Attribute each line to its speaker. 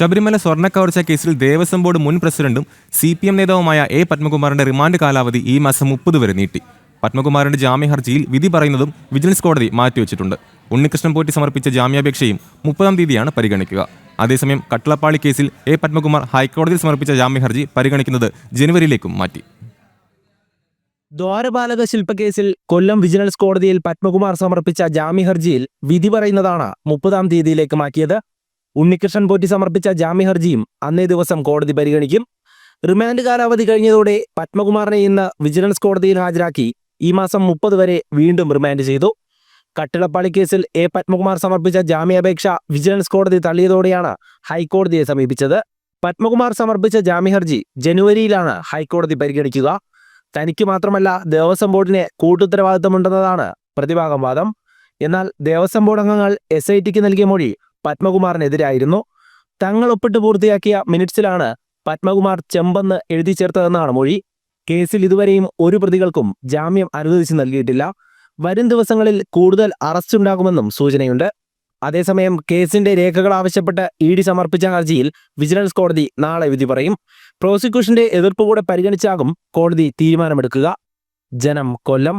Speaker 1: ശബരിമല സ്വർണക്കവർച്ച കേസിൽ ദേവസ്വം ബോർഡ് മുൻ പ്രസിഡന്റും സി പി എം നേതാവുമായ എ പത്മകുമാറിന്റെ റിമാൻഡ് കാലാവധി ഈ മാസം മുപ്പത് വരെ നീട്ടി. പത്മകുമാറിന്റെ ജാമ്യ ഹർജിയിൽ വിധി പറയുന്നതും വിജിലൻസ് കോടതി മാറ്റിവെച്ചിട്ടുണ്ട്. ഉണ്ണികൃഷ്ണൻ പോറ്റി സമർപ്പിച്ച ജാമ്യാപേക്ഷയും മുപ്പതാം തീയതിയാണ് പരിഗണിക്കുക. അതേസമയം കട്ടളപ്പാളി കേസിൽ എ പത്മകുമാർ ഹൈക്കോടതിയിൽ സമർപ്പിച്ച ജാമ്യ ഹർജി പരിഗണിക്കുന്നത് ജനുവരിയിലേക്കും മാറ്റി.
Speaker 2: ദ്വാരപാലക ശില്പക്കേസിൽ കൊല്ലം വിജിലൻസ് കോടതിയിൽ പത്മകുമാർ സമർപ്പിച്ച ജാമ്യ ഹർജിയിൽ വിധി പറയുന്നതാണ് മുപ്പതാം തീയതിയിലേക്ക് മാറ്റിയത്. ഉണ്ണികൃഷ്ണൻ പോറ്റി സമർപ്പിച്ച ജാമ്യ ഹർജിയും അന്നേ ദിവസം കോടതി പരിഗണിക്കും. റിമാൻഡ് കാലാവധി കഴിഞ്ഞതോടെ പത്മകുമാറിനെ ഇന്ന് വിജിലൻസ് കോടതിയിൽ ഹാജരാക്കി ഈ മാസം മുപ്പത് വരെ വീണ്ടും റിമാൻഡ് ചെയ്തു. കട്ടിളപ്പാളി കേസിൽ എ പത്മകുമാർ സമർപ്പിച്ച ജാമ്യാപേക്ഷ വിജിലൻസ് കോടതി തള്ളിയതോടെയാണ് ഹൈക്കോടതിയെ സമീപിച്ചത്. പത്മകുമാർ സമർപ്പിച്ച ജാമ്യ ഹർജി ജനുവരിയിലാണ് ഹൈക്കോടതി പരിഗണിക്കുക. തനിക്ക് മാത്രമല്ല ദേവസ്വം ബോർഡിന് കൂട്ടുത്തരവാദിത്തമുണ്ടെന്നതാണ് പ്രതിഭാഗം വാദം. എന്നാൽ ദേവസ്വം ബോർഡ് അംഗങ്ങൾ എസ് ഐ ടിക്ക് നൽകിയ മൊഴി പത്മകുമാറിനെതിരായിരുന്നു. തങ്ങൾ ഒപ്പിട്ട് പൂർത്തിയാക്കിയ മിനിറ്റ്സിലാണ് പത്മകുമാർ ചെമ്പെന്ന് എഴുതി ചേർത്തതെന്നാണ് മൊഴി. കേസിൽ ഇതുവരെയും ഒരു പ്രതികൾക്കും ജാമ്യം അനുവദിച്ചു നൽകിയിട്ടില്ല. വരും ദിവസങ്ങളിൽ കൂടുതൽ അറസ്റ്റ് ഉണ്ടാകുമെന്നും സൂചനയുണ്ട്. അതേസമയം കേസിന്റെ രേഖകൾ ആവശ്യപ്പെട്ട് ഇ ഡി സമർപ്പിച്ച ഹർജിയിൽ വിജിലൻസ് കോടതി നാളെ വിധി പറയും. പ്രോസിക്യൂഷന്റെ എതിർപ്പ് കൂടെ പരിഗണിച്ചാകും കോടതി തീരുമാനമെടുക്കുക. ജനം കൊല്ലം.